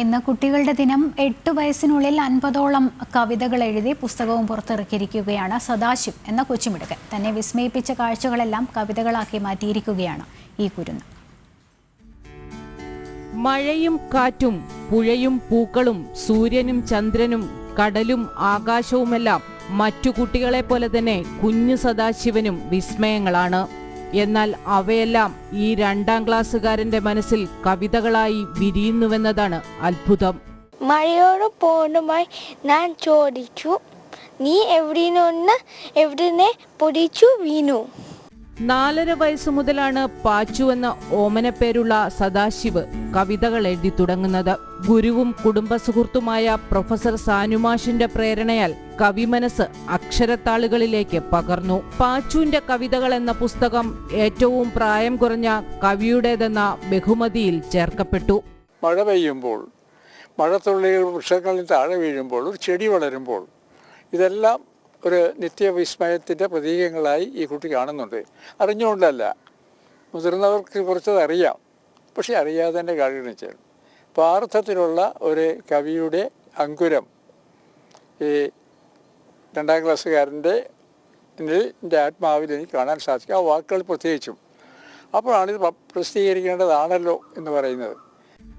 ഇന്ന് കുട്ടികളുടെ ദിനം എട്ട് വയസ്സിനുള്ളിൽ അൻപതോളം കവിതകൾ എഴുതി പുസ്തകവും പുറത്തിറക്കിയിരിക്കുകയാണ് സദാശിവ് എന്ന കൊച്ചുമിടുക്കൻ. തന്നെ വിസ്മയിപ്പിച്ച കാഴ്ചകളെല്ലാം കവിതകളാക്കി മാറ്റിയിരിക്കുകയാണ് ഈ കുരുന്ന്. മഴയും കാറ്റും പുഴയും പൂക്കളും സൂര്യനും ചന്ദ്രനും കടലും ആകാശവുമെല്ലാം മറ്റു കുട്ടികളെ പോലെ തന്നെ കുഞ്ഞു സദാശിവനും വിസ്മയങ്ങളാണ്. എന്നാൽ അവയെല്ലാം ഈ രണ്ടാം ക്ലാസ്സുകാരന്റെ മനസ്സിൽ കവിതകളായി വിരിയുന്നുവെന്നതാണ് അത്ഭുതം. മഴയോട് പോണുമായി ഞാൻ ചോദിച്ചു നീ എവിടെ നിന്ന് എവിടുന്ന് പൊടിച്ചു വീണു? നാലര വയസ്സു മുതലാണ് പാച്ചു എന്ന ഓമനപ്പേരുള്ള സദാശിവ് കവിതകൾ എഴുതി തുടങ്ങുന്നത്. ഗുരുവും കുടുംബ സുഹൃത്തുമായ പ്രൊഫസർ സാനുമാഷിന്റെ പ്രേരണയാൽ കവിമനസ് അക്ഷരത്താളുകളിലേക്ക് പകർന്നു. പാച്ചുവിന്റെ കവിതകൾ എന്ന പുസ്തകം ഏറ്റവും പ്രായം കുറഞ്ഞ കവിയുടേതെന്ന ബഹുമതിയിൽ ചേർക്കപ്പെട്ടു. മഴ പെയ്യുമ്പോൾ മഴത്തുള്ളികൾ വൃക്ഷങ്ങളിൽ താഴെ വീഴുമ്പോൾ ഒരു ചെടി വളരുമ്പോൾ ഇതെല്ലാം ഒരു നിത്യവിസ്മയത്തിന്റെ പ്രതീകങ്ങളായി ഈ കുട്ടി കാണുന്നുണ്ട്. അറിഞ്ഞുകൊണ്ടല്ല. മുതിർന്നവർക്ക് കുറച്ചത് അറിയാം. പക്ഷെ അറിയാതെ തന്നെ കാര്യങ്ങൾ അപ്പോൾ ആ ഒരു കവിയുടെ അങ്കുരം ഈ രണ്ടാം ക്ലാസ്സുകാരന്റെ എന്റെ ആത്മാവിൽ എനിക്ക് കാണാൻ സാധിക്കും. ആ വാക്കുകൾ പ്രത്യേകിച്ചും. അപ്പോഴാണ് ഇത് പ്രസിദ്ധീകരിക്കേണ്ടതാണല്ലോ എന്ന് പറയുന്നത്.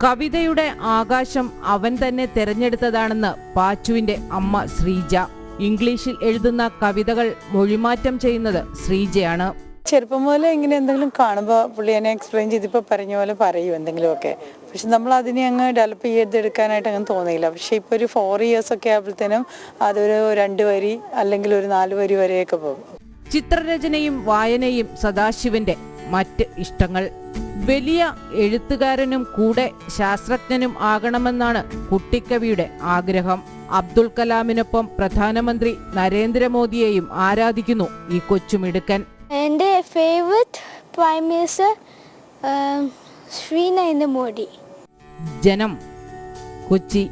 കവിതയുടെ ആകാശം അവൻ തന്നെ തിരഞ്ഞെടുത്തതാണെന്ന് പാച്ചുവിന്റെ അമ്മ ശ്രീജ ഇംഗ്ലീഷിൽ എഴുതുന്ന കവിതകൾ മൊഴിമാറ്റം ചെയ്യുന്നത് ശ്രീജയാണ്. ചെറുപ്പം മുതലേ ഇങ്ങനെ എന്തെങ്കിലും കാണുമ്പോൾ പുള്ളി എന്നെ എക്സ്പ്ലെയിൻ ചെയ്തിപ്പോൾ പറഞ്ഞ പോലെ പറയും എന്തെങ്കിലുമൊക്കെ. പക്ഷെ നമ്മൾ അതിനെ അങ്ങ് ഡെവലപ്പ് ചെയ്തെടുക്കാനായിട്ട് അങ്ങനെ തോന്നിയില്ല. പക്ഷെ ഇപ്പോൾ ഒരു ഫോർ ഇയേഴ്സ് ഒക്കെ ആകുമ്പോഴത്തേനും അതൊരു രണ്ട് വരി അല്ലെങ്കിൽ ഒരു നാല് വരി വരെയൊക്കെ പോകും. ചിത്രരചനയും വായനയും സദാശിവന്റെ മറ്റ് ഇഷ്ടങ്ങൾ. വലിയ എഴുത്തുകാരനും കൂടെ ശാസ്ത്രജ്ഞനും ആകണമെന്നാണ് കുട്ടിക്കവിയുടെ ആഗ്രഹം. അബ്ദുൽ കലാമിനൊപ്പം പ്രധാനമന്ത്രി നരേന്ദ്രമോദിയെയും ആരാധിക്കുന്നു ഈ കൊച്ചുമിടുക്കൻ. എന്റെ favourite prime minister Shri Narendra Modi ജനം കൊച്ചി.